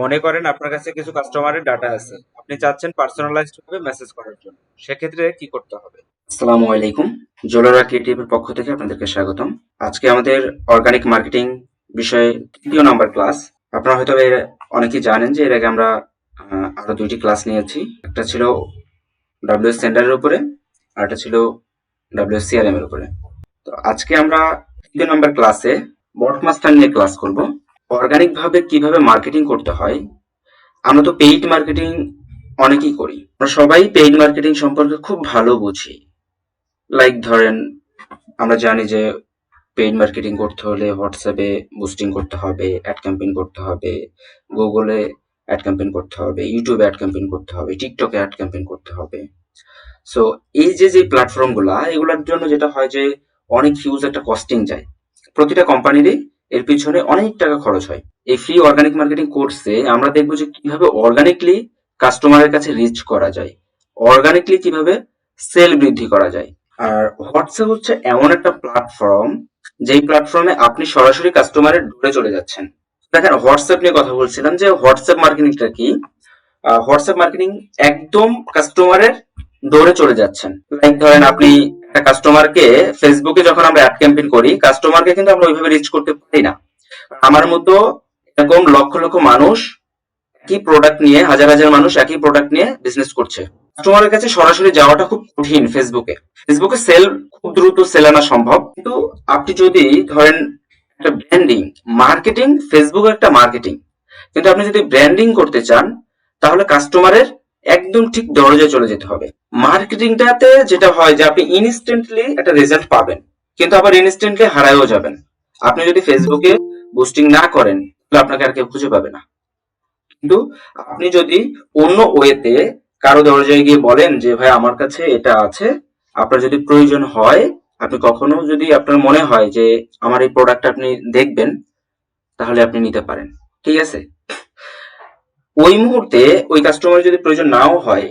মনে করেন আপনার কাছে কিছু কাস্টমারের ডাটা আছে, আপনি চাচ্ছেন পার্সোনালাইজড ভাবে মেসেজ করার জন্য, সেক্ষেত্রে কি করতে হবে? আসসালামু আলাইকুম, জোলোরা ক্রিয়েটিভের পক্ষ থেকে আপনাদেরকে স্বাগতম। আজকে আমাদের অর্গানিক মার্কেটিং বিষয়ে তৃতীয় নাম্বার ক্লাস আপনারা হয়তো অনেকেই জানেন যে এর আগে আমরা আরও দুইটি ক্লাস নিয়েছি। একটা ছিল ডাব্লিউএস সেন্টারের উপরে, আর একটা ছিল ডাব্লিউএস সিআরএম এর উপরে। তো আজকে আমরা তৃতীয় নাম্বার ক্লাসে বটমাস্টার নিয়ে ক্লাস করব। অর্গানিক ভাবে কীভাবে মার্কেটিং করতে হয়, আমরা তো পেইড মার্কেটিং অনেকেই করি। আমরা সবাই পেইড মার্কেটিং সম্পর্কে খুব ভালো বুঝি। লাইক ধরেন, আমরা জানি যে পেইড মার্কেটিং করতে হলে হোয়াটসঅ্যাপে বুস্টিং করতে হবে অ্যাড ক্যাম্পেইন করতে হবে গুগলে অ্যাড ক্যাম্পেইন করতে হবে ইউটিউবে অ্যাড ক্যাম্পেইন করতে হবে টিকটকে অ্যাড ক্যাম্পেইন করতে হবে। সো এই যে যে প্ল্যাটফর্মগুলা এগুলোর জন্য যেটা হয় যে, অনেক হিউজ একটা কস্টিং যায়। প্রতিটা কোম্পানিরই এর পিছনে অনেক টাকা খরচ হয়। এই ফ্রি অর্গানিক মার্কেটিং কোর্সে আমরা দেখব যে কীভাবে অর্গানিকলি কাস্টমারের কাছে রিচ করা যায়। অর্গানিকলি কীভাবে সেল বৃদ্ধি করা যায়। আর হোয়াটসঅ্যাপ হচ্ছে এমন একটা প্ল্যাটফর্ম যেই প্ল্যাটফর্মে আপনি সরাসরি কাস্টমারের ডোরে চলে যাচ্ছেন। দেখেন হোয়াটসঅ্যাপ নিয়ে কথা বলছিলাম যে হোয়াটসঅ্যাপ মার্কেটিংটা কি? হোয়াটসঅ্যাপ মার্কেটিং একদম কাস্টমারের ডোরে চলে যাচ্ছেন। লাইক ধরেন আপনি একটা কাস্টমারকে ফেসবুকে যখন আমরা অ্যাড ক্যাম্পেইন করি কাস্টমারকে কিন্তু আমরা ওইভাবে রিচ করতে পারি না। আমার মতো এরকম লক্ষ লক্ষ মানুষ একই প্রোডাক্ট নিয়ে, হাজার হাজার মানুষ একই প্রোডাক্ট নিয়ে বিজনেস করছে। কাস্টমারের কাছে সরাসরি যাওয়াটা খুব কঠিন ফেসবুকে ফেসবুকে সেল খুব দ্রুত সেল আনা সম্ভব। কিন্তু আপনি যদি ধরেন একটা ব্র্যান্ডিং মার্কেটিং ফেসবুক একটা মার্কেটিং কিন্তু আপনি যদি ব্র্যান্ডিং করতে চান, তাহলে কাস্টমারের একদম ঠিক দরজায় চলে যেতে হবে। মার্কেটিংটাতে যেটা হয় যে আপনি ইনস্ট্যান্টলি একটা রেজাল্ট পাবেন, কিন্তু আবার ইনস্ট্যান্টলি হারায়ও যাবেন। আপনি যদি ফেসবুকে বুস্টিং না করেন, তাহলে আপনাকে আর কেউ খুঁজে পাবে না। কিন্তু আপনি যদি অন্য ওয়েতে কারও দরজায় গিয়ে বলেন যে, ভাই, আমার কাছে এটা আছে, আপনার যদি প্রয়োজন হয়, আপনি কখনো যদি আপনার মনে হয় যে, আমার এই প্রোডাক্ট আপনি দেখবেন, তাহলে আপনি নিতে পারেন। ঠিক আছে? ওই মুহূর্তে ওই কাস্টমার যদি প্রয়োজন নাও হয়,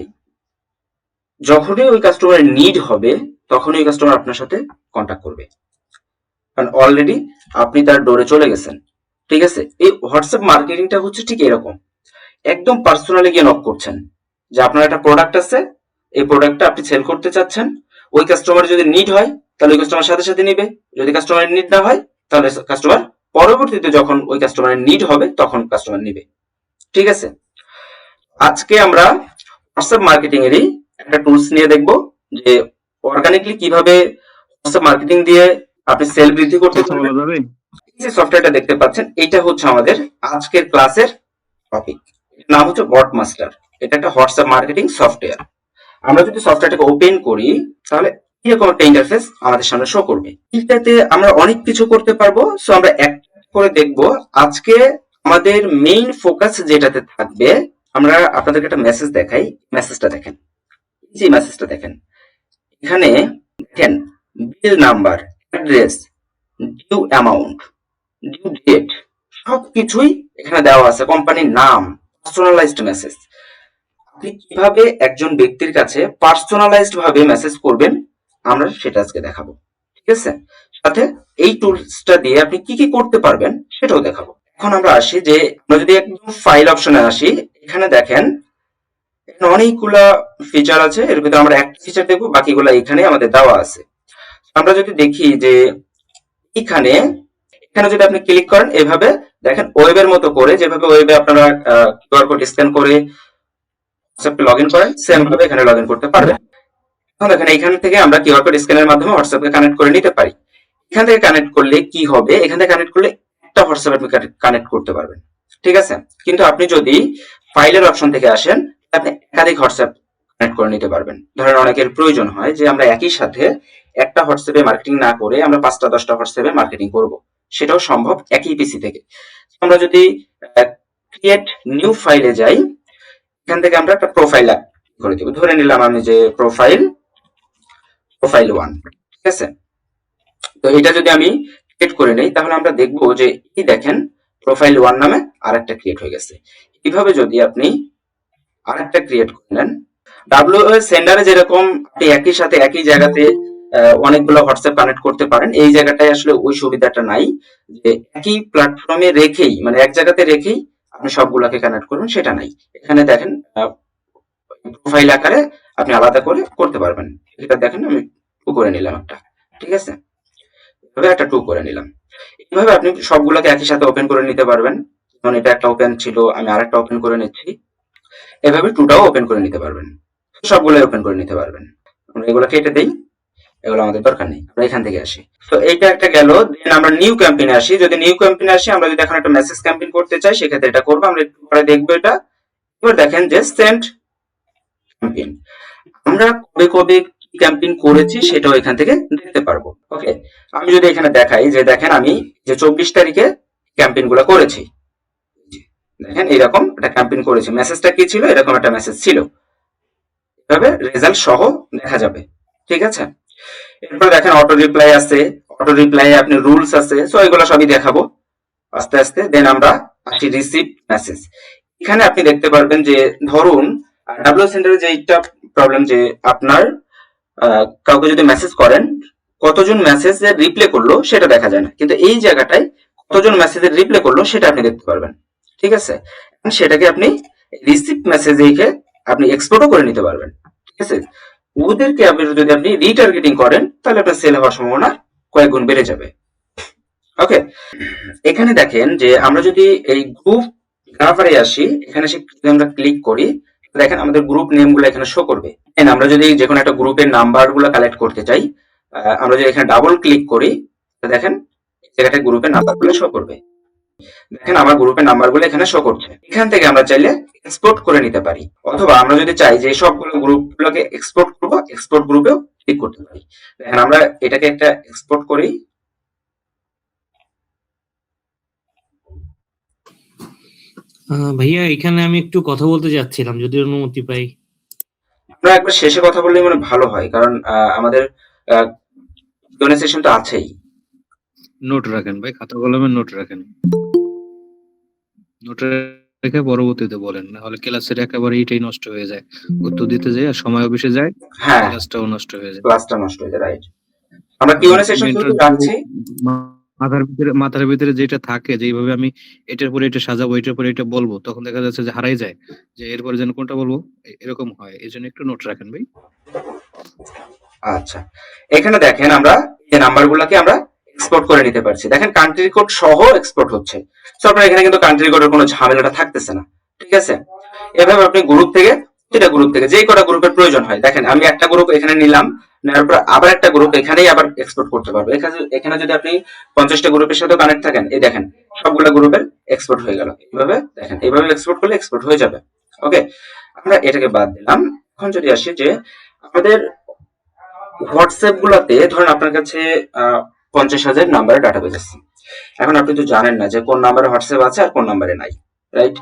যখনই ওই কাস্টমারের নিড হবে, তখনই ওই কাস্টমার আপনার সাথে কন্ট্যাক্ট করবে। কারণ অলরেডি আপনি তার ডোরে চলে গেছেন। ঠিক আছে? এই হোয়াটসঅ্যাপ মার্কেটিংটা হচ্ছে ঠিক এরকম। একদম পার্সোনালি গিয়ে নক করছেন যে আপনার একটা প্রোডাক্ট আছে, এই প্রোডাক্টটা আপনি সেল করতে চাচ্ছেন। ওই কাস্টমার যদি নিড হয়, তাহলে ওই কাস্টমার সাথে সাথে নিবে। যদি কাস্টমারের নিড না হয়, তাহলে কাস্টমার পরবর্তীতে যখন ওই কাস্টমারের নিড হবে, তখন কাস্টমার নিবে। ঠিক আছে? আজকে আমরা হোয়াটসঅ্যাপ মার্কেটিং এরই একটা টুলস নিয়ে দেখব যে অর্গানিকলি কীভাবে হোয়াটসঅ্যাপ মার্কেটিং দিয়ে আপনি সেল বৃদ্ধি করতে পারবেন। এই যে সফটওয়্যারটা দেখতে পাচ্ছেন এটা হচ্ছে আমাদের আজকের ক্লাসের টপিক নাম হচ্ছে বট মাস্টার এটা একটা হোয়াটসঅ্যাপ মার্কেটিং সফটওয়্যার আমরা যদি সফটওয়্যারটাকে ওপেন করি তাহলে এরকম একটা ইন্টারফেস আমাদের সামনে শো করবে? এটাতে আমরা অনেক কিছু করতে পারব। সো আমরা এক করে দেখব আজকে আমাদের মেইন ফোকাস যেটাতে থাকবে, আমরা আপনাদেরকে একটা মেসেজ দেখাই। মেসেজটা দেখেন। যে মেসেজটা দেখেন। এখানে দেখেন bill number address due amount due date সবকিছুই এখানে দেওয়া আছে। কোম্পানির নাম পার্সোনালাইজড মেসেজ আপনি কীভাবে একজন ব্যক্তির কাছে পার্সোনালাইজড ভাবে মেসেজ করবেন, আমরা সেটা আজকে দেখাবো। ঠিক আছে? সাথে এই টুলসটা দিয়ে আপনি কি কি করতে পারবেন, সেটাও দেখাবো। এখন আমরা আসি যে আমরা যদি একদম ফাইল অপশনে আসি, এখানে দেখেন, এখানে অনেকগুলা ফিচার আছে, এর ভিতরে আমরা একটা ফিচার দেখব, বাকিগুলা এখানে আমাদের দেওয়া আছে। আমরা যদি দেখি যে এখানে এখানে যদি আপনি ক্লিক করেন, এভাবে দেখেন ওয়েবের মতো করে, যেভাবে ওয়েবে আপনারা কিউআর কোড স্ক্যান করে হোয়াটসঅ্যাপে লগ ইন করেন সেম ভাবে এখানে লগ ইন করতে পারবেন। এখন দেখেন, এখান থেকে আমরা কিউআর কোড স্ক্যানের মাধ্যমে হোয়াটসঅ্যাপকে কানেক্ট করে নিতে পারি। এখান থেকে কানেক্ট করলে কি হবে? এখান থেকে কানেক্ট করলে একটা হোয়াটসঅ্যাপ আপনি কানেক্ট করতে পারবেন। ঠিক আছে? কিন্তু আপনি যদি ফাইলের অপশন থেকে আসেন, আপনি একাধিক হোয়াটসঅ্যাপ কানেক্ট করে নিতে পারবেন। ধরেন অনেকের প্রয়োজন হয় যে আমরা একই সাথে একটা হোয়াটসঅ্যাপে মার্কেটিং না করে আমরা পাঁচটা, দশটা হোয়াটসঅ্যাপে মার্কেটিং করব। সেটাও সম্ভব একই পিসি থেকে। আমরা যদি ক্রিয়েট নিউ ফাইলে যাই, এখান থেকে আমরা একটা প্রোফাইল করে দেবো। ধরে নিলাম আমি যে প্রোফাইল প্রোফাইল ওয়ান ঠিক আছে? তো এটা যদি আমি ক্রিয়েট করে নেই, তাহলে আমরা দেখব যে এই দেখেন প্রোফাইল ওয়ান নামে আরেকটা ক্রিয়েট হয়ে গেছে। এইভাবে যদি আপনি আরেকটা ক্রিয়েট করে নেন ডাব্লিউ সেন্ডারে যেরকম আপনি একই সাথে একই জায়গাতে অনেকগুলো হোয়াটসঅ্যাপ কানেক্ট করতে পারেন, এই জায়গাটায় আসলে ওই সুবিধাটা নাই যে একই প্ল্যাটফর্মে রেখেই মানে এক জায়গাতে রেখেই আপনি সবগুলোকে কানেক্ট করবেন, সেটা নাই। এখানে দেখেন প্রোফাইল আকারে আপনি আলাদা করে করতে পারবেন। এটা দেখেন, আমি করে নিলাম একটা। ঠিক আছে? এভাবে একটা টু করে নিলাম। এইভাবে আপনি সবগুলোকে একই সাথে ওপেন করে নিতে পারবেন। যেমন এটা একটা ওপেন ছিল, আমি আরেকটা ওপেন করে নিচ্ছি। এভাবে টুটাও ওপেন করে নিতে পারবেন। সবগুলোই ওপেন করে নিতে পারবেন। আমরা এগুলো কেটে দেই। এগুলো আমাদের দরকার নেই। আমরা এখান থেকে আসি। তো এইটা একটা গেল। দেন আমরা নিউ ক্যাম্পেইনে আসি। যদি নিউ ক্যাম্পেইনে আসি, আমরা যদি এখন একটা মেসেজ ক্যাম্পেইন করতে চাই, সেক্ষেত্রে এটা করব। আমরা একটু পরে দেখব এটা। এবার দেখেন যে সেন্ট ক্যাম্পেইন আমরা কবে কবে ক্যাম্পেইন করেছি, সেটাও এখান থেকে দেখতে পারব ওকে আমি যদি এখানে দেখাই যে দেখেন আমি যে চব্বিশ তারিখে ক্যাম্পেইনগুলো করেছি। দেখেন এরকম একটা ক্যাম্পেইন করেছি। মেসেজটা কি ছিল? এরকম একটা মেসেজ ছিল। এভাবে রেজাল্ট সহ দেখা যাবে, ঠিক আছে? এরপর দেখেন অটো রিপ্লাই আছে অটো রিপ্লাই আপনি রুলস আছে সো এগুলো সবই দেখাবো। আস্তে আস্তে দেন আমরা আসি রিসিভ মেসেজ এখানে আপনি দেখতে পারবেন যে, ধরুন ডাব্লিউ সেন্টারে যে একটা প্রবলেম যে, আপনার কাউকে যদি মেসেজ করেন, কতজন মেসেজের রিপ্লে করল সেটা দেখা যায় না। কিন্তু এই জায়গাটায় কতজন মেসেজের রিপ্লে করল সেটা আপনি দেখতে পারবেন। ঠিক আছে? সেটাকে আপনি রিসিভ মেসেজ লিখে আপনি এক্সপোর্টও করে নিতে পারবেন। ঠিক আছে? ওদেরকে আপনি যদি আপনি রিটার্গেটিং করেন, তাহলে আপনার সেল হওয়ার সম্ভাবনা কয়েক গুণ বেড়ে যাবে। ওকে এখানে দেখেন যে আমরা যদি এই গ্রুপ গ্রাফারে আসি, এখানে সে আমরা ক্লিক করি দেখেন আমাদের গ্রুপ নেমগুলো এখানে শো করবে। And আমরা যদি যে কোনো একটা গ্রুপের নাম্বারগুলো কালেক্ট করতে চাই আমরা যদি এখানে ডাবল ক্লিক করি দেখেন জায়গাটা গ্রুপের নাম্বারগুলো শো করবে। দেখেন আমার গ্রুপের নাম্বারগুলো এখানে শো করছে এখান থেকে আমরা চাইলে এক্সপোর্ট করে নিতে পারি। অথবা আমরা যদি চাই যে সবগুলো গ্রুপ গুলোকে এক্সপোর্ট করব এক্সপোর্ট গ্রুপেও ক্লিক করতে পারি। দেখেন আমরা এটাকে একটা এক্সপোর্ট করি। ভাইয়া এখানে আমি একটু কথা বলতে যাচ্ছিলাম যদি অনুমতি পাই। আমরা একবার শেষে কথা বললে মানে ভালো হয় কারণ আমাদের সেশন তো আছেই। নোট রাখেন ভাই খাতা কলমে নোট রাখেন। নোট রেখে পরবর্তীতে বলেন না হলে ক্লাসের একেবারে এটাই নষ্ট হয়ে যায়। উত্তর দিতে যায় আর সময় বেশি যায় হ্যাঁ। ক্লাসটাও নষ্ট হয়ে যায়। ক্লাসটা নষ্ট হয়ে যায় রাইট আমরা কিউএনএ সেশন শুরু রাখছি মাথার ভিতরে মাথার ভিতরে যেটা থাকে যেভাবে আমি এটার পরে এটা সাজাবো, এটার পরে এটা বলব, তখন দেখা যাচ্ছে যে হারাই যায়। যে এরপরে যেন কোনটা বলব? এরকম হয়। এই জন্য একটু নোট রাখেন ভাই। আচ্ছা। এখানে দেখেন আমরা এই নাম্বারগুলোকে আমরা এক্সপোর্ট করে নিতে পারছি। দেখেন কান্ট্রি কোড সহ এক্সপোর্ট হচ্ছে। তো আপনার এখানে কিন্তু কান্ট্রি কোডের কোনো ঝামেলাটা থাকতেছে না। ঠিক আছে? এভাবে আপনি গ্রুপ থেকে সেটা গ্রুপ থেকে, যেই কটা গ্রুপের প্রয়োজন হয়। দেখেন, আমি একটা গ্রুপ এখানে নিলাম। নেওয়ার আবার একটা গ্রুপ এখানেই আবার এক্সপোর্ট করতে পারব। এখানে এখানে যদি আপনি পঞ্চাশটা গ্রুপের সাথে কানেক্ট থাকেন, এই দেখেন, সবগুলো গ্রুপের এক্সপোর্ট হয়ে গেল। এইভাবে দেখেন এইভাবে এক্সপোর্ট করলে এক্সপোর্ট হয়ে যাবে। ওকে আমরা এটাকে বাদ দিলাম। এখন যদি আসি যে আমাদের হোয়াটসঅ্যাপ গুলাতে ধরেন আপনার কাছে পঞ্চাশ হাজার নাম্বারের ডাটাবেজ আছে। এখন আপনি তো জানেন না যে কোন নাম্বারে হোয়াটসঅ্যাপ আছে আর কোন নাম্বারে নাই রাইট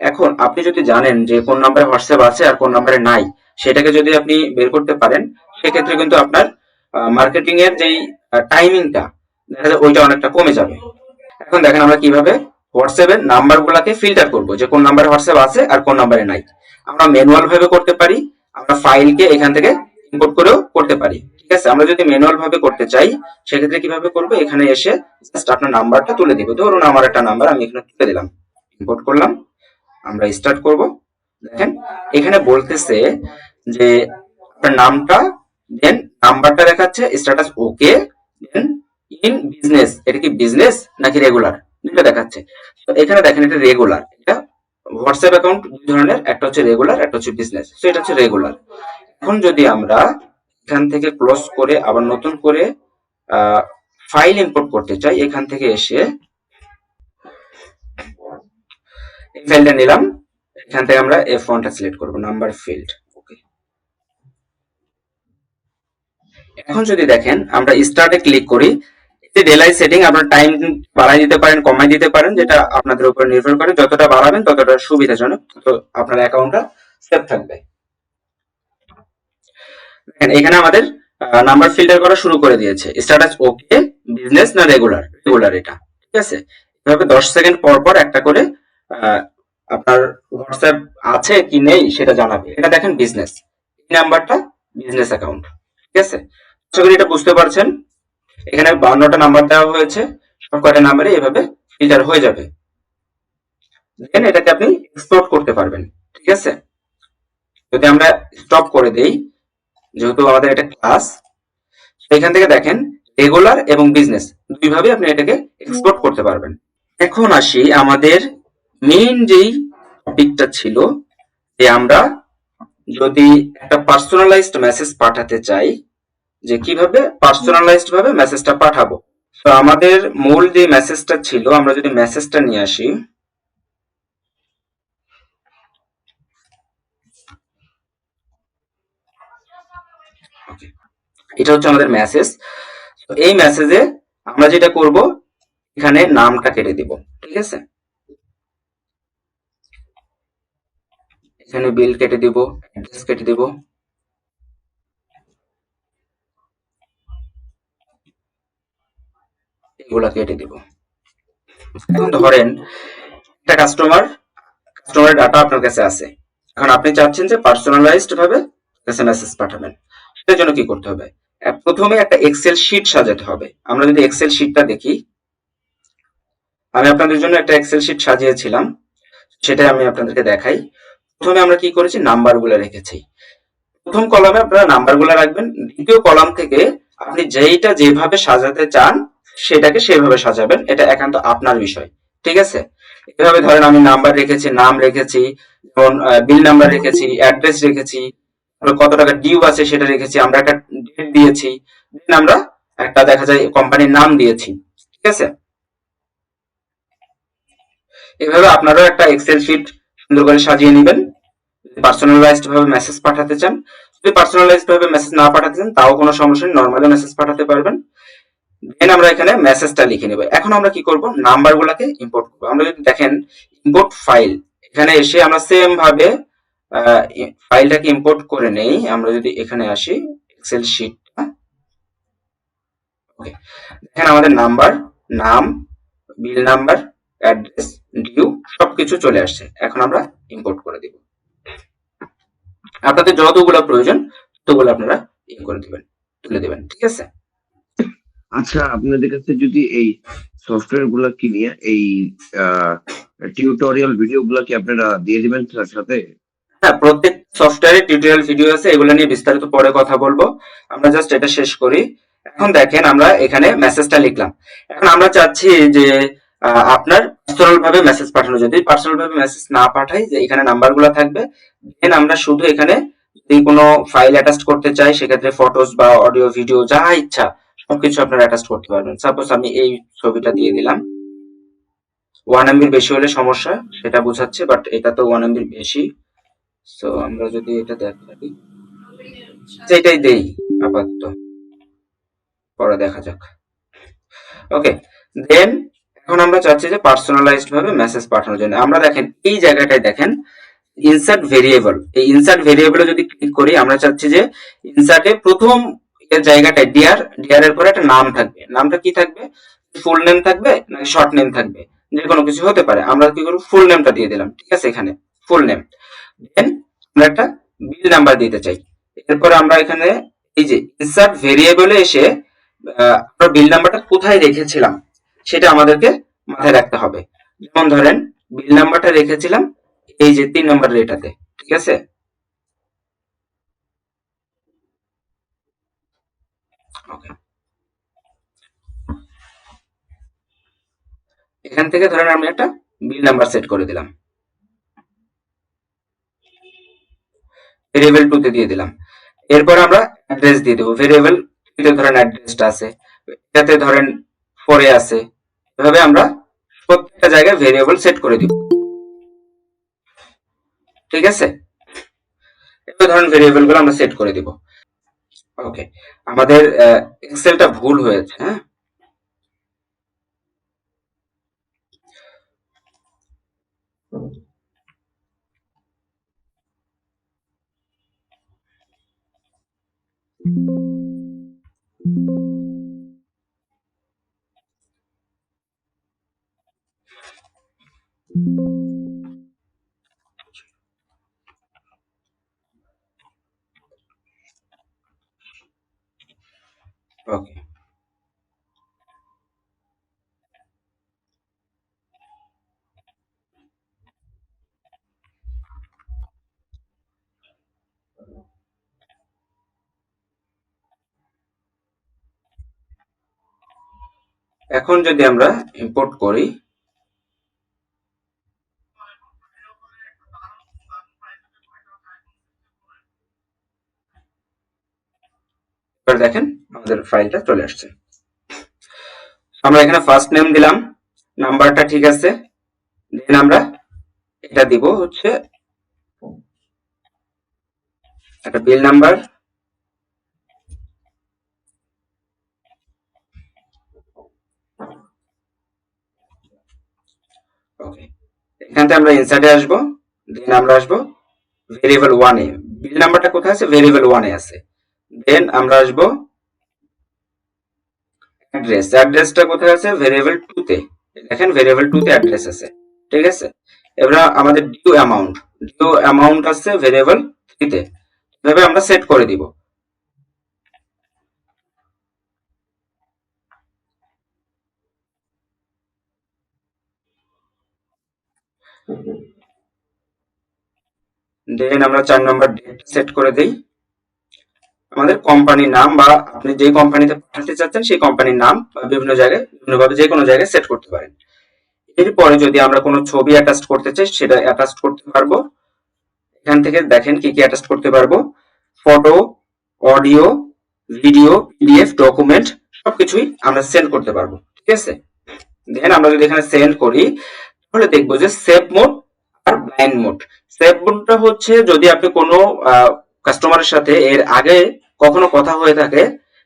এখন আপনি যদি জানেন যে কোন নাম্বারে হোয়াটসঅ্যাপ আছে আর কোন নাম্বারে নাই, সেটাকে যদি আপনি বের করতে পারেন সেক্ষেত্রে কিন্তু আপনার মার্কেটিং এর যেই টাইমিংটা দেখা যায় ওইটা অনেকটা কমে যাবে। এখন দেখেন আমরা কীভাবে হোয়াটসঅ্যাপের নাম্বার গুলাকে ফিল্টার করব, যে কোন নাম্বারে হোয়াটসঅ্যাপ আছে আর কোন নাম্বারে নাই। আমরা ম্যানুয়াল ভাবে করতে পারি, আমরা ফাইলকে এখান থেকে ইম্পোর্ট করেও করতে পারি। ঠিক আছে, আমরা যদি ম্যানুয়াল ভাবে করতে চাই, সেক্ষেত্রে কীভাবে করব? এখানে এসে জাস্ট আপনার নাম্বারটা তুলে দিব। ধরুন আমার একটা নাম্বার আমি এখানে তুলে দিলাম ইম্পোর্ট করলাম, আমরা স্টার্ট করব। দেখেন, এখানে বলতেছে যে, আপনার নামটা দেন নাম্বারটা দেখাচ্ছে status okay then in business এটা কি বিজনেস নাকি রেগুলার দুটো দেখাচ্ছে। তো এখানে দেখেন, এটা রেগুলার এটা হোয়াটসঅ্যাপ অ্যাকাউন্ট দুই ধরনের, একটা হচ্ছে রেগুলার একটা হচ্ছে বিজনেস তো এটা হচ্ছে রেগুলার এখন যদি আমরা এখান থেকে ক্লোজ করে, আবার নতুন করে ফাইল ইম্পোর্ট করতে চাই, এখান থেকে এসে এই ফাইলটা নিলাম। এখান থেকে আমরা এই ফন্টটা সিলেক্ট করব নাম্বার ফিল্ড ওকে এখন যদি দেখেন, আমরা স্টার্টে ক্লিক করি ডেলাই সেটিং আপনার টাইম বাড়াই দিতে পারেন কমাই দিতে পারেন, যেটা আপনাদের উপর নির্ভর করে। যতটা বাড়াবেন, ততটা সুবিধাজনক। তত আপনার অ্যাকাউন্টটা সেফ থাকবে। দেখেন, এখানে আমাদের নাম্বার ফিল্টার করা শুরু করে দিয়েছে। স্ট্যাটাস ওকে বিজনেস না রেগুলার রেগুলার এটা। ঠিক আছে? এভাবে দশ সেকেন্ড পর পর একটা করে আপনার হোয়াটসঅ্যাপ আছে কি নেই সেটা জানাবে। এটা দেখেন বিজনেস এই নাম্বারটা বিজনেস অ্যাকাউন্ট ঠিক আছে? এটা বুঝতে পারছেন। এখানে বাউন্নটা নাম্বার দেওয়া হয়েছে। কয়টা নাম্বারে এভাবে ফিল্টার হয়ে যাবে। দেন এটাকে আপনি এক্সপোর্ট করতে পারবেন। ঠিক আছে? যদি আমরা স্টপ করে দেই, যেহেতু আমাদের এটা ক্লাস এখান থেকে দেখেন রেগুলার এবং বিজনেস দুইভাবে আপনি এটাকে এক্সপোর্ট করতে পারবেন। এখন আসি আমাদের মেইন যেই টপিকটা ছিল, যে আমরা যদি একটা পার্সোনালাইজড মেসেজ পাঠাতে চাই, যে কীভাবে পার্সোনালাইজড ভাবে মেসেজটা পাঠাবো? তো আমাদের মূল যে মেসেজটা ছিল, আমরা যদি মেসেজটা নিয়ে আসি। এটা হচ্ছে আমাদের মেসেজ তো এই মেসেজে আমরা যেটা করব, এখানে নামটা কেটে দিব, ঠিক আছে? এখানে বিল কেটে দিব, অ্যাড্রেস কেটে দিব। এগুলা কেটে দিব। এখন ধরেন, একটা কাস্টমার কাস্টমারের ডাটা আপনার কাছে আছে। এখন আপনি চাচ্ছেন যে পার্সোনালাইজড ভাবে কাছে মেসেজ পাঠাবেন। সেটার জন্য কি করতে হবে? প্রথমে একটা এক্সেল শিট সাজাতে হবে। আমরা যদি এক্সেল শিটটা দেখি, আমি আপনাদের জন্য একটা এক্সেল শিট সাজিয়েছিলাম, সেটাই আমি আপনাদেরকে দেখাই। প্রথমে আমরা কি করেছি? নাম্বারগুলো রেখেছি। প্রথম কলামে আপনারা নাম্বারগুলো রাখবেন। দ্বিতীয় কলাম থেকে আপনি যেইটা যেভাবে সাজাতে চান, সেটাকে সেভাবে সাজাবেন। এটা একান্ত আপনার বিষয়। ঠিক আছে? এভাবে ধরেন আমি নাম্বার রেখেছি, নাম রেখেছি, যেমন বিল নাম্বার রেখেছি অ্যাড্রেস রেখেছি কত টাকা ডিউ আছে সেটা রেখেছি, আমরা একটা ডেট দিয়েছি আমরা একটা দেখা যায় কোম্পানির নাম দিয়েছি। ঠিক আছে? এভাবে আপনারাও একটা এক্সেল শিট সুন্দর করে সাজিয়ে নেবেন। পার্সোনালাইজড ভাবে মেসেজ পাঠাতে চান। যদি পার্সোনালাইজড ভাবে মেসেজ না পাঠাতে চান, তাও কোনো সমস্যা নেই নর্মালি মেসেজ পাঠাতে পারবেন। দেন আমরা এখানে মেসেজটা লিখে নেব। এখন আমরা কি করব? নাম্বার গুলাকে ইম্পোর্ট করব। আমরা যদি দেখেন ইম্পোর্ট ফাইল এখানে এসে আমরা সেম ভাবে ফাইলটাকে ইম্পোর্ট করে নেই। আমরা যদি এখানে আসি এক্সেল শিটটা ওকে দেখেন আমাদের নাম্বার নাম বিল নাম্বার অ্যাড্রেস ডিউ সবকিছু চলে আসছে। এখন আমরা ইম্পোর্ট করে দিব। আপনাদের যতগুলো প্রয়োজন ততগুলো আপনারা ইয়ে করে দিবেন তুলে দিবেন ঠিক আছে? আচ্ছা আপনাদের কাছে যদি এই সফটওয়্যারগুলা কিনে এই টিউটোরিয়াল ভিডিও গুলা কি আপনারা দিয়ে দিবেন তার সাথে? হ্যাঁ প্রত্যেক সফটওয়্যারে টিউটোরিয়াল ভিডিও আছে এগুলো নিয়ে বিস্তারিত পরে কথা বলব। আমরা জাস্ট এটা শেষ করি। এখন দেখেন আমরা এখানে মেসেজটা লিখলাম। এখন আমরা চাচ্ছি যে আপনার পার্সোনাল ভাবে মেসেজ পাঠানো। যদি পার্সোনাল ভাবে মেসেজ না পাঠাই যে এখানে নাম্বার নাম্বারগুলো থাকবে দেন আমরা শুধু এখানে যদি কোনো ফাইল অ্যাটাচ করতে চাই, সেক্ষেত্রে ফটোস বা অডিও ভিডিও যা ইচ্ছা, সবকিছু আপনারা অ্যাটাচ করতে পারবেন। সাপোজ আমি এই ছবিটা দিয়ে দিলাম। ওয়ান এমবির বেশি হলে সমস্যা, সেটা বোঝাচ্ছে বাট এটা তো ওয়ান এমবির বেশি। সো আমরা যদি এটা দেখাই। এটাই দেই, আপাতত। পরে দেখা যাক। ওকে দেন এখন আমরা চাচ্ছি যে পার্সোনালাইজড ভাবে মেসেজ পাঠানোর জন্য। আমরা দেখেন, এই জায়গাটায় দেখেন ইনসার্ট ভেরিয়েবল এই ইনসার্ট ভেরিয়েবলে যদি ক্লিক করি, আমরা চাচ্ছি যে ইনসার্টে প্রথম জায়গাটায় ডিয়ার ডিয়ার এর পরে একটা নাম থাকবে। নামটা কি থাকবে? ফুল নেম থাকবে নাকি শর্ট নেম থাকবে। যে কোনো কিছু হতে পারে। আমরা কি করব? ফুল নেমটা দিয়ে দিলাম। ঠিক আছে এখানে ফুল নেম দেন আমরা একটা বিল নাম্বার দিতে চাই। এরপরে আমরা এখানে, এই যে ইনসার্ট ভেরিয়েবলে এসে আমরা বিল নাম্বারটা কোথায় রেখেছিলাম? সেটা আমাদেরকে মাথায় রাখতে হবে। যেমন ধরেন, বিল নাম্বারটা রেখেছিলাম, এই যে তিন নম্বরের এটাতে ঠিক আছে? এখান থেকে ধরেন আমি একটা বিল নাম্বার সেট করে দিলাম। ভেরিয়েবল টু তে দিয়ে দিলাম। এরপর আমরা অ্যাড্রেস দিয়ে দেবো। ভেরিয়েবল ধরেন অ্যাড্রেসটা আছে। এটাতে ধরেন পরে আছে। এভাবে আমরা প্রত্যেকটা জায়গায় ভেরিয়েবল সেট করে দিব। ঠিক আছে? এবার ধরেন ভেরিয়েবলগুলো আমরা সেট করে দিব। ওকে আমাদের এক্সেলটা ভুল হয়েছে হ্যাঁ? ওকে এখন যদি আমরা ইম্পোর্ট করি দেখেন আমাদের ফাইলটা চলে আসছে। আমরা এখানে ফার্স্ট নেম দিলাম নাম্বারটা ঠিক আছে দেন আমরা এটা দিব হচ্ছে একটা বিল নাম্বার ওকে আমরা ইনসার্টে আসব দেন আমরা আসব ভেরিয়েবল ওয়ানে বিল নাম্বারটা কোথায় আছে? ভেরিয়েবল ওয়ানে আছে। দেন আমরা আসব অ্যাড্রেস, অ্যাড্রেসটা কোথায় আছে? ভেরিয়েবল তে। দেখেন ভেরিয়েবল তে অ্যাড্রেস আছে। ঠিক আছে? এবার আমাদের ডিউ অ্যামাউন্ট ডিউ অ্যামাউন্ট আছে ভেরিয়েবল থ্রি তে। এভাবে আমরা সেট করে দিব। দেন আমরা চার নম্বর ডেট সেট করে দেই। আমাদের কোম্পানির নাম বা আপনি যে কোম্পানিতে পাঠাতে চাচ্ছেন, সেই কোম্পানির নাম বা বিভিন্ন জায়গায়, বিভিন্নভাবে যে কোনো জায়গায় সেট করতে পারেন। এরপরে যদি আমরা কোনো ছবি অ্যাটাচ করতে চাই, সেটা অ্যাটাচ করতে পারব। এখান থেকে দেখেন কি কি অ্যাটাচ করতে পারব। Photo audio video PDF document সবকিছুই আমরা সেন্ড করতে পারব, ঠিক আছে? দেন আমরা যদি এখানে সেন্ড করি, তাহলে দেখব যে সেভ মোড আর ব্লাইন্ড মোড সেভ মোডটা হচ্ছে যদি আপনি কোনো কাস্টমারের সাথে এর আগে কখনো কথা হয়ে থাকে,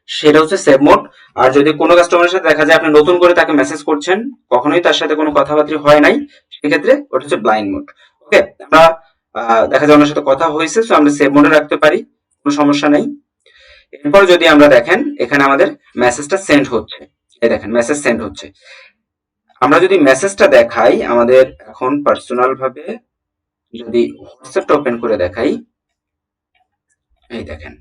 সেটা হচ্ছে সেভ মোড আর যদি কোনো কাস্টমারের সাথে দেখা যায় আপনি নতুন করে তাকে মেসেজ করছেন, কখনোই তার সাথে কোনো কথাবার্তা হয় নাই, সেক্ষেত্রে ওটা হচ্ছে ব্লাইন্ড মোড ওকে আমরা দেখা যায় ওনার সাথে কথা হয়েছে তো আমরা সেভ মোডে রাখতে পারি, কোনো সমস্যা নেই। এরপর যদি আমরা দেখেন, এখানে আমাদের মেসেজটা সেন্ড হচ্ছে। এই দেখেন মেসেজ সেন্ড হচ্ছে। আমরা যদি মেসেজটা দেখাই, আমাদের এখন পার্সোনাল ভাবে যদি হোয়াটসঅ্যাপটা ওপেন করে দেখাই, এই দেখেন।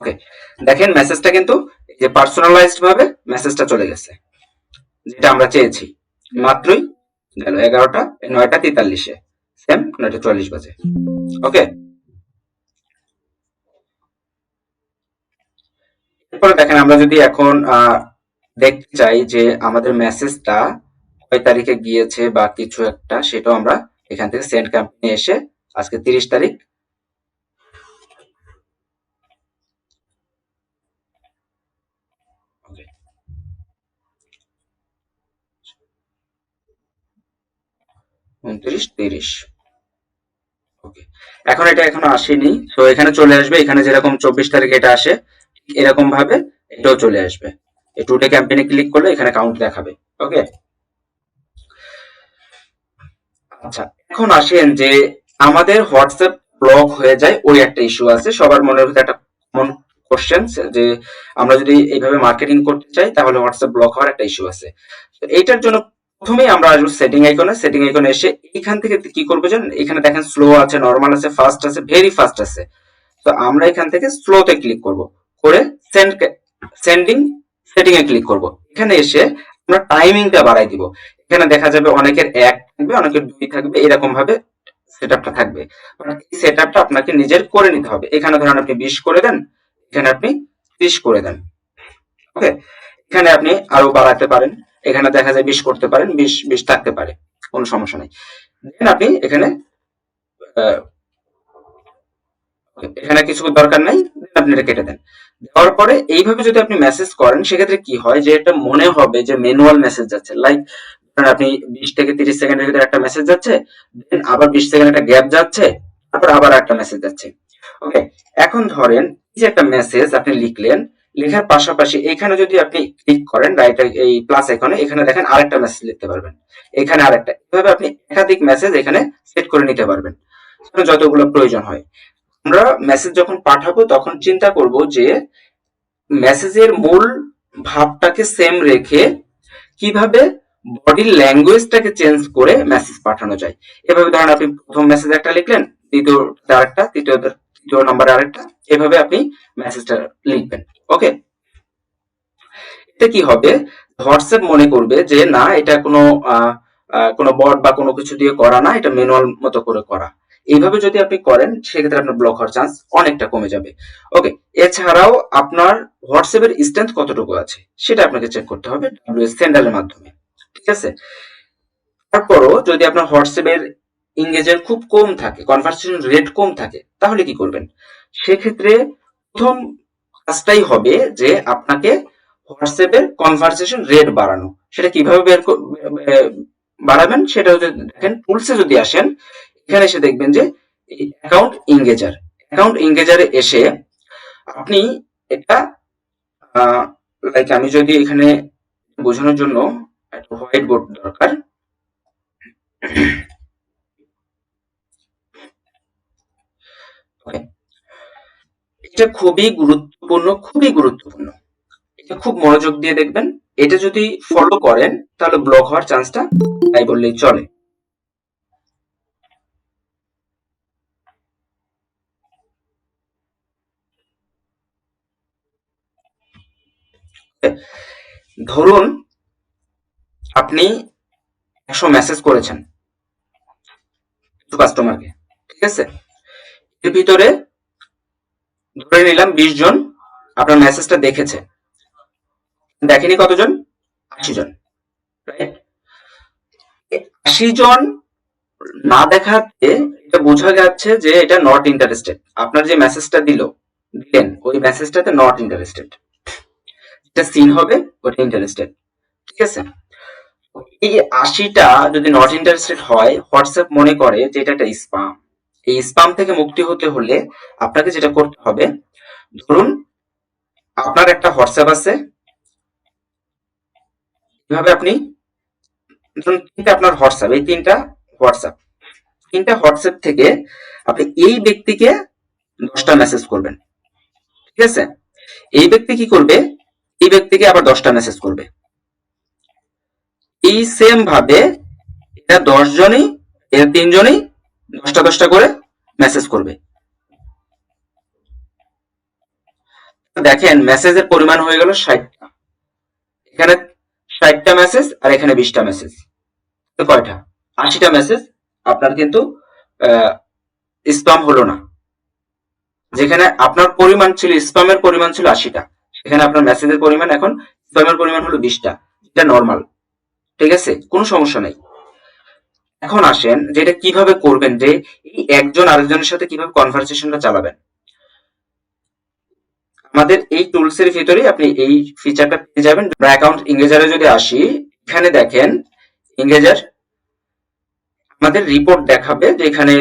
ওকে দেখেন মেসেজটা কিন্তু যে পার্সোনালাইজড ভাবে মেসেজটা চলে গেছে। যেটা আমরা চেয়েছি। মাত্রই গেল এগারোটা, নয়টা তেতাল্লিশে। সেম নয়টা চুয়াল্লিশ বাজে। ওকে এরপরে দেখেন আমরা যদি এখন দেখতে চাই যে আমাদের মেসেজটা কয় তারিখে গিয়েছে বা কিছু একটা, সেটাও আমরা এখান থেকে সেন্ড ক্যাম্পেইনে এসে আজকে তিরিশ তারিখ উনত্রিশ, তিরিশ। এখন এটা এখনও আসেনি। তো এখানে চলে আসবে। এখানে যেরকম চব্বিশ তারিখে এটা আসে, এরকম ভাবে এটাও চলে আসবে। এই টুডে ক্যাম্পেইনে ক্লিক করলে এখানে কাউন্ট দেখাবে। ওকে আচ্ছা এখন আসেন যে আমাদের হোয়াটসঅ্যাপ ব্লক হয়ে যায়, ওই একটা ইস্যু আছে। সবার মনের ভিতরে একটা কমন কোশ্চেন যে আমরা যদি এইভাবে মার্কেটিং করতে চাই, তাহলে হোয়াটসঅ্যাপ ব্লক হওয়ার একটা ইস্যু আছে। তো এইটার জন্য প্রথমেই আমরা আসব সেটিং আইকনে সেটিং আইকনে এসে এইখান থেকে কি করব জানেন? এখানে দেখেন স্লো আছে নর্মাল আছে ফাস্ট আছে ভেরি ফাস্ট আছে। তো আমরা এখান থেকে স্লোতে ক্লিক করব। করে সেন্ড সেন্ডিং সেটিং এ ক্লিক করব। এখানে এসে আমরা টাইমিংটা বাড়াই দিব। এখানে দেখা যাবে অনেকের এক থাকবে, অনেকের দুই থাকবে এরকম ভাবে সেটআপটা থাকবে এই সেটআপটা আপনাকে নিজের করে নিতে হবে। এখানে ধরেন আপনি বিশ করে দেন, এখানে আপনি ত্রিশ করে দেন। ওকে এখানে আপনি আরও বাড়াতে পারেন। এখানে দেখা যায় বিশ করতে পারেন বিশ বিশ থাকতে পারে, কোনো সমস্যা নেই। দেন আপনি এখানে এখানে কিছু দরকার নাই আপনি এটা কেটে দেন। দেওয়ার পরে এইভাবে যদি আপনি মেসেজ করেন, সেক্ষেত্রে কি হয় যে এটা মনে হবে যে ম্যানুয়াল মেসেজ যাচ্ছে। লাইক আপনি বিশ থেকে তিরিশ সেকেন্ডের ভিতরে একটা মেসেজ যাচ্ছে দেন আবার বিশ সেকেন্ড একটা গ্যাপ যাচ্ছে, তারপর আবার একটা মেসেজ যাচ্ছে। ওকে এখন ধরেন যে একটা মেসেজ আপনি লিখলেন লেখার পাশাপাশি এখানে যদি আপনি ক্লিক করেন রাইট এই প্লাস এখানে এখানে দেখেন আরেকটা মেসেজ লিখতে পারবেন। এখানে আরেকটা। এভাবে আপনি একাধিক মেসেজ এখানে সেট করে নিতে পারবেন। যতগুলো প্রয়োজন হয়। আমরা মেসেজ যখন পাঠাবো, তখন চিন্তা করব যে মেসেজের মূল ভাবটাকে সেম রেখে কীভাবে বডি ল্যাঙ্গুয়েজটাকে চেঞ্জ করে মেসেজ পাঠানো যায়। এভাবে ধরেন আপনি প্রথম মেসেজ একটা লিখলেন দ্বিতীয় আরেকটা তৃতীয় তৃতীয় নম্বরে আরেকটা, এভাবে আপনি মেসেজটা লিখবেন। ওকে এতে কি হবে? হোয়াটসঅ্যাপ মনে করবে যে, না, এটা কোনো কোনো বট বা কোনো কিছু দিয়ে করা না, এটা ম্যানুয়াল মতো করে করা। এইভাবে যদি আপনি করেন, সেক্ষেত্রে আপনার ব্লক হওয়ার চান্স অনেকটা কমে যাবে। ওকে এছাড়াও আপনার হোয়াটসঅ্যাপের স্ট্রেংথ কতটুকু আছে, সেটা আপনাকে চেক করতে হবে ডাব্লিউএস মাধ্যমে। ঠিক আছে? তারপরও যদি আপনার হোয়াটসঅ্যাপের ইংরেজের খুব কম থাকে কনভারসেশন রেট কম থাকে, তাহলে কি করবেন? সেক্ষেত্রে প্রথম কাজটাই হবে যে আপনাকে হোয়াটসঅ্যাপের কনভারসেশন রেট বাড়ানো। সেটা কীভাবে বের বাড়াবেন সেটা যদি দেখেন টুলসে যদি আসেন, এখানে এসে দেখবেন যে অ্যাকাউন্ট ইংগেজার অ্যাকাউন্ট ইংগেজারে এসে আপনি এটা লাইক আমি যদি এখানে বোঝানোর জন্য একটা হোয়াইট বোর্ড দরকার। Okay. এটা খুবই গুরুত্বপূর্ণ খুবই গুরুত্বপূর্ণ। এটা খুব মনোযোগ দিয়ে দেখবেন। এটা যদি ফলো করেন, তাহলে ব্লক হওয়ার চান্সটা তাই বললেই চলে। ধরুন আপনি একশো মেসেজ করেছেন। কাস্টমারকে ঠিক আছে? এর ভিতরে ধরে নিলাম বিশ জন আপনার মেসেজটা দেখেছে। দেখেনি কতজন? আশি জন আশি জন না দেখাতে এটা বোঝা যাচ্ছে যে এটা নট ইন্টারেস্টেড আপনার যে মেসেজটা দিল, দিলেন, ওই মেসেজটাতে নট ইন্টারেস্টেড যেটা সিন হবে, ওটা ইন্টারেস্টেড ঠিক আছে? এই আশিটা যদি নট ইন্টারেস্টেড হয় হোয়াটসঅ্যাপ মনে করে যে এটা একটা স্পাম এই স্পাম থেকে মুক্তি হতে হলে আপনাকে যেটা করতে হবে, ধরুন আপনার একটা হোয়াটসঅ্যাপ আছে। এভাবে আপনি, ধরুন তিনটা আপনার হোয়াটসঅ্যাপ, এই তিনটা হোয়াটসঅ্যাপ। তিনটা হোয়াটসঅ্যাপ থেকে আপনি এই ব্যক্তিকে দশটা মেসেজ করবেন। ঠিক আছে? এই ব্যক্তি কি করবে? এই ব্যক্তিকে আবার দশটা মেসেজ করবে। এই সেম ভাবে এটা দশ জনই এর তিনজনই দশটা দশটা করে মেসেজ করবে। দেখেন মেসেজের পরিমাণ হয়ে গেল ষাটটা। এখানে ষাটটা মেসেজ আর এখানে বিশটা মেসেজ কয়টা? আশিটা মেসেজ আপনার কিন্তু স্পাম হলো না। যেখানে আপনার পরিমাণ ছিল স্পামের পরিমাণ ছিল আশিটা। সেখানে আপনার মেসেজের পরিমাণ এখন স্পামের পরিমাণ হলো বিশটা। এটা নর্মাল ঠিক আছে? কোনো সমস্যা নেই। এখন আসেন যে এটা কীভাবে করবেন, যে এই একজন আরেকজনের সাথে কীভাবে কনভারসেশনটা চালাবেন। আমাদের এই টুলস এর ভিতরে আপনি এই ফিচারটা পেয়ে যাবেন। অ্যাকাউন্ট ইংরেজারে যদি আসি, এখানে দেখেন ইংরেজার আমাদের রিপোর্ট দেখাবে, যে এখানে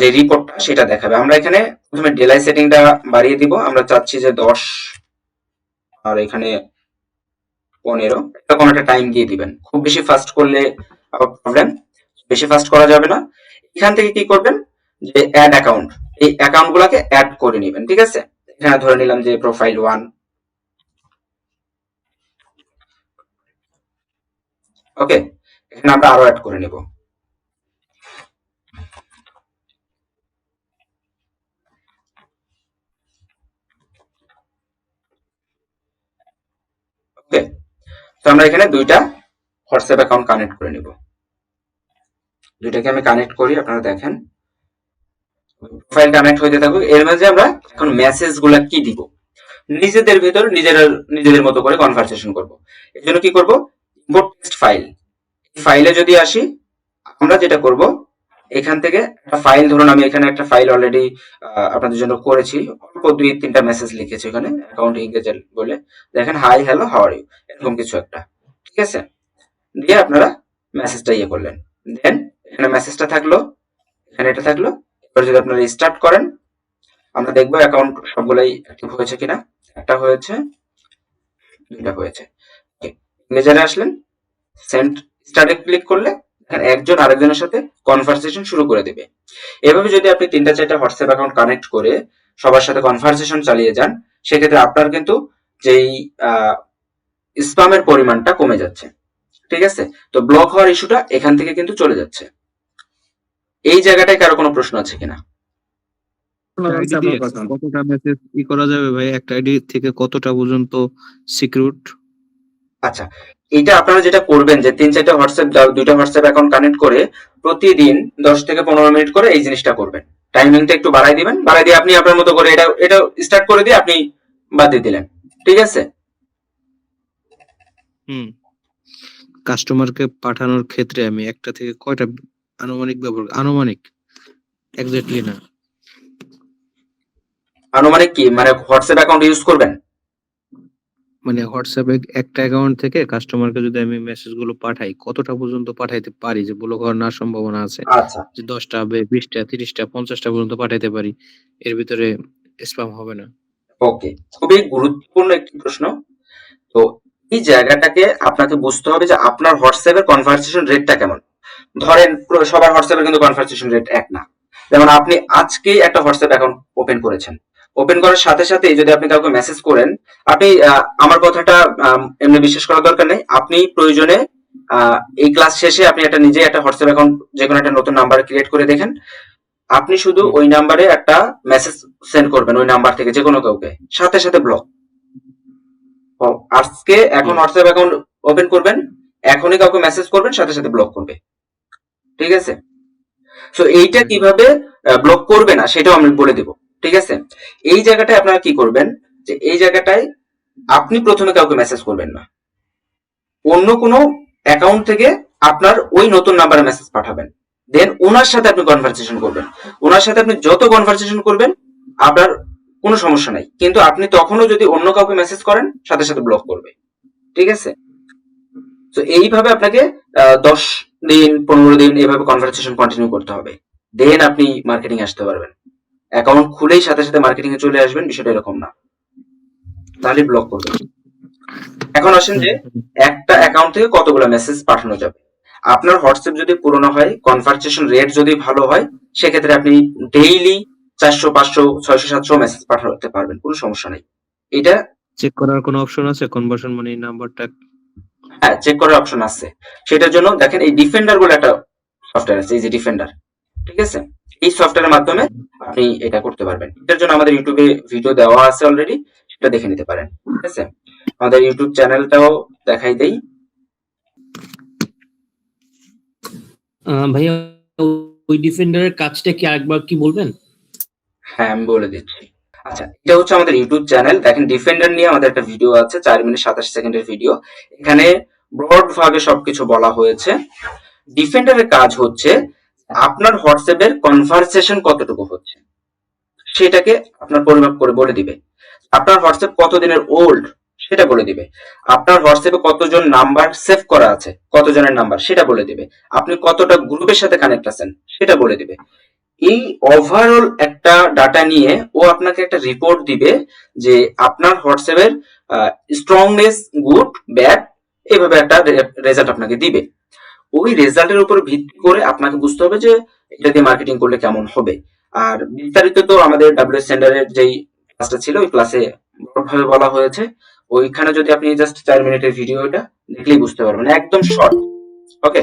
যে রিপোর্টটা সেটা দেখাবে। আমরা এখানে প্রথমে ডেলাই সেটিংটা বাড়িয়ে দিব। আমরা চাচ্ছি যে দশ আর এখানে পনেরো। এরকম একটা টাইম দিয়ে দিবেন। খুব বেশি ফাস্ট করলে আবার প্রবলেম বেশি ফাস্ট করা যাবে না। এখান থেকে কি করবেন? যে অ্যাড অ্যাকাউন্ট এই অ্যাকাউন্ট গুলাকে অ্যাড করে নেবেন, ঠিক আছে? এখানে ধরে নিলাম যে প্রোফাইল ওয়ান ওকে এখানে আমরা আরও অ্যাড করে নেব। তো আমরা এখানে দুইটা হোয়াটসঅ্যাপ অ্যাকাউন্ট কানেক্ট করে নিব। দুইটাকে আমি কানেক্ট করি, আপনারা দেখেন। প্রোফাইল কানেক্ট হইতে থাকুক। এর মাঝে আমরা এখন মেসেজগুলা কি দিব? নিজেদের ভেতর নিজেরা, নিজেদের মতো করে কনভারসেশন করব। এর জন্য কি করব? ইম্পোর্ট টেক্সট ফাইল ফাইলে যদি আসি, আমরা যেটা করব, এখান থেকে একটা ফাইল ধরুন আমি এখানে একটা ফাইল অলরেডি আপনাদের জন্য করেছি। অল্প দুই, তিনটা মেসেজ লিখেছি এখানে অ্যাকাউন্ট ইংরেজি বলে। দেখেন hi hello how are you এরকম কিছু একটা। ঠিক আছে? দিয়ে আপনারা মেসেজটা ইয়ে করলেন। দেন এখানে মেসেজটা থাকল, এখানে এটা থাকল। এবার যদি আপনারা স্টার্ট করেন, আমরা দেখব অ্যাকাউন্ট সবগুলাই অ্যাক্টিভ হয়েছে কিনা। একটা হয়েছে, দুইটা হয়েছে। মেজারে আসলেন সেন্ড স্টার্টে ক্লিক করলে একজন আরেকজনের সাথে কনভারসেশন শুরু করে দেবে। এভাবে যদি আপনি তিনটা, চারটা হোয়াটসঅ্যাপ অ্যাকাউন্ট কানেক্ট করে সবার সাথে কনভারসেশন চালিয়ে যান, সেক্ষেত্রে আপনার কিন্তু যেই স্পামের পরিমাণটা কমে যাচ্ছে। ঠিক আছে? তো ব্লক হওয়ার ইস্যুটা এখান থেকে কিন্তু চলে যাচ্ছে। এই জায়গাটায় কারও কোনো প্রশ্ন আছে কিনা? কতটা মেসেজ ই করা যাবে ভাই? একটা আইডি থেকে কতটা পর্যন্ত সিকিউর আচ্ছা এটা আপনারা যেটা করবেন যে তিন চারটা হোয়াটসঅ্যাপ দুইটা হোয়াটসঅ্যাপ অ্যাকাউন্ট কানেক্ট করে প্রতিদিন দশ থেকে পনেরো মিনিট করে এই জিনিসটা করবেন। টাইমিংটা একটু বাড়াই দিবেন। বাড়াই দিয়ে আপনি আপনার মতো করে এটা এটা স্টার্ট করে দিয়ে আপনি বাদ দিয়ে দিলেন। ঠিক আছে? হুম। কাস্টমারকে পাঠানোর ক্ষেত্রে আমি একটা থেকে কয়টা আনুমানিক ব্যবহার আনুমানিক। এক্স্যাক্টলি না। আনুমানিক কি? মানে হোয়াটসঅ্যাপ অ্যাকাউন্ট ইউজ করবেন? মানে হোয়াটসঅ্যাপে একটা অ্যাকাউন্ট থেকে কাস্টমারকে যদি আমি মেসেজগুলো পাঠাই কতটা পর্যন্ত পাঠাইতে পারি? যে ব্লক হওয়ার না সম্ভাবনা আছে। আচ্ছা। যে দশটা হবে বিশটা তিরিশটা পঞ্চাশটা পর্যন্ত পাঠাইতে পারি এর ভিতরে স্প্যাম হবে না। ওকে খুবই গুরুত্বপূর্ণ একটি প্রশ্ন। তো এই জায়গাটাকে আপনাকে বুঝতে হবে যে আপনার হোয়াটসঅ্যাপের কনভারসেশন রেটটা কেমন? ধরেন সবার হোয়াটসঅ্যাপের কিন্তু কনভারসেশন রেট এক না। যেমন আপনি আজকে একটা হোয়াটসঅ্যাপ অ্যাকাউন্ট ওপেন করেছেন। ওপেন করার সাথে সাথে যদি আপনি কাউকে মেসেজ করেন আপনি আমার কথাটা এমনি বিশ্বাস করার দরকার নেই। আপনি প্রয়োজনে এই ক্লাস শেষে আপনি একটা নিজে একটা হোয়াটসঅ্যাপ অ্যাকাউন্ট যে কোনো একটা নতুন নাম্বার ক্রিয়েট করে দেখেন। আপনি শুধু ওই নাম্বারে একটা মেসেজ সেন্ড করবেন ওই নাম্বার থেকে যে কোনো কাউকে। সাথে সাথে ব্লক আজকে এখন হোয়াটসঅ্যাপ অ্যাকাউন্ট ওপেন করবেন এখনই কাউকে মেসেজ করবেন সাথে সাথে ব্লক করবে। ঠিক আছে? সো এইটা কীভাবে ব্লক করবে না সেটাও আমি বলে দেব। ঠিক আছে? এই জায়গাটায় আপনারা কি করবেন যে এই জায়গাটায় আপনি প্রথমে কাউকে মেসেজ করবেন না। অন্য কোনো অ্যাকাউন্ট থেকে আপনার ওই নতুন নাম্বারে মেসেজ পাঠাবেন। দেন ওনার সাথে আপনি কনভারসেশন করবেন। ওনার সাথে আপনি যত কনভারসেশন করবেন আপনার কোনো সমস্যা নাই। কিন্তু আপনি তখনও যদি অন্য কাউকে মেসেজ করেন সাথে সাথে ব্লক করবে। ঠিক আছে? তো এইভাবে আপনাকে আহ, দশ দিন, পনেরো দিন এইভাবে কনভারসেশন কন্টিনিউ করতে হবে। দেন আপনি মার্কেটিং আসতে পারবেন। অ্যাকাউন্ট খুলেই সাথে সাথে মার্কেটিং এ চলে আসবেন, বিষয়টা এরকম না। তাহলে ব্লক করবেন এখন আসেন যে, একটা অ্যাকাউন্ট থেকে কতগুলো মেসেজ পাঠানো যাবে। আপনার হোয়াটসঅ্যাপ যদি পুরনো হয় কনভারসেশন রেট যদি ভালো হয়, সেক্ষেত্রে আপনি ডেইলি চারশো, পাঁচশো, ছয়শো, সাতশো মেসেজ পাঠাতে পারবেন, কোনো সমস্যা নেই। এটা চেক করার কোনো অপশন আছে? কনভার্সন মানে নাম্বারটা হ্যাঁ চেক করার অপশন আছে। সেটার জন্য দেখেন এই ডিফেন্ডার বলে একটা সফটওয়্যার আছে এই যে ডিফেন্ডার ঠিক আছে? এই সফটওয়্যারের মাধ্যমে আপনি এটা করতে পারবেন। এটার জন্য আমাদের ইউটিউবে ভিডিও দেওয়া আছে অলরেডি সেটা দেখে নিতে পারেন ঠিক আছে? আমাদের ইউটিউব চ্যানেলটাও দেখাই দেই। ভাইয়া ওই ডিফেন্ডারের কাজটা কি আরেকবার কি বলবেন? হ্যাঁ আমি বলে দিচ্ছি। আচ্ছা এটা হচ্ছে আমাদের ইউটিউব চ্যানেল দেখেন ডিফেন্ডার নিয়ে আমাদের একটা ভিডিও আছে, চার মিনিট সাতাশ সেকেন্ডের ভিডিও এখানে ব্রড ভাবে সবকিছু বলা হয়েছে। ডিফেন্ডারের কাজ হচ্ছে, আপনার হোয়াটসঅ্যাপের কনভারসেশন কতটুকু হচ্ছে? সেটাকে আপনার পরিমাপ করে বলে দিবে। আপনার হোয়াটসঅ্যাপ কতদিনের ওল্ড সেটা বলে দিবে। আপনার হোয়াটসঅ্যাপে কতজন নাম্বার সেভ করা আছে? কতজনের নাম্বার সেটা বলে দিবে। আপনি কতটা গ্রুপের সাথে কানেক্ট আছেন? সেটা বলে দিবে। এই ওভারঅল একটা ডাটা নিয়ে ও আপনাকে একটা রিপোর্ট দিবে যে আপনার হোয়াটসঅ্যাপ হোয়াটসঅ্যাপের স্ট্রংনেস গুড ব্যাড এভাবে একটা রেজাল্ট আপনাকে দিবে। ওই রেজাল্টের উপর ভিত্তি করে আপনাকে বুঝতে হবে যে এটা দিয়ে মার্কেটিং করলে কেমন হবে। আর বিস্তারিত তো আমাদের ডাব্লিউ সেন্টারের যেই ক্লাসটা ছিল, ওই ক্লাসে ভাবে বলা হয়েছে। ওইখানে যদি আপনি জাস্ট চার মিনিটের ভিডিও এটা দেখলেই বুঝতে পারবেন। একদম শর্ট ওকে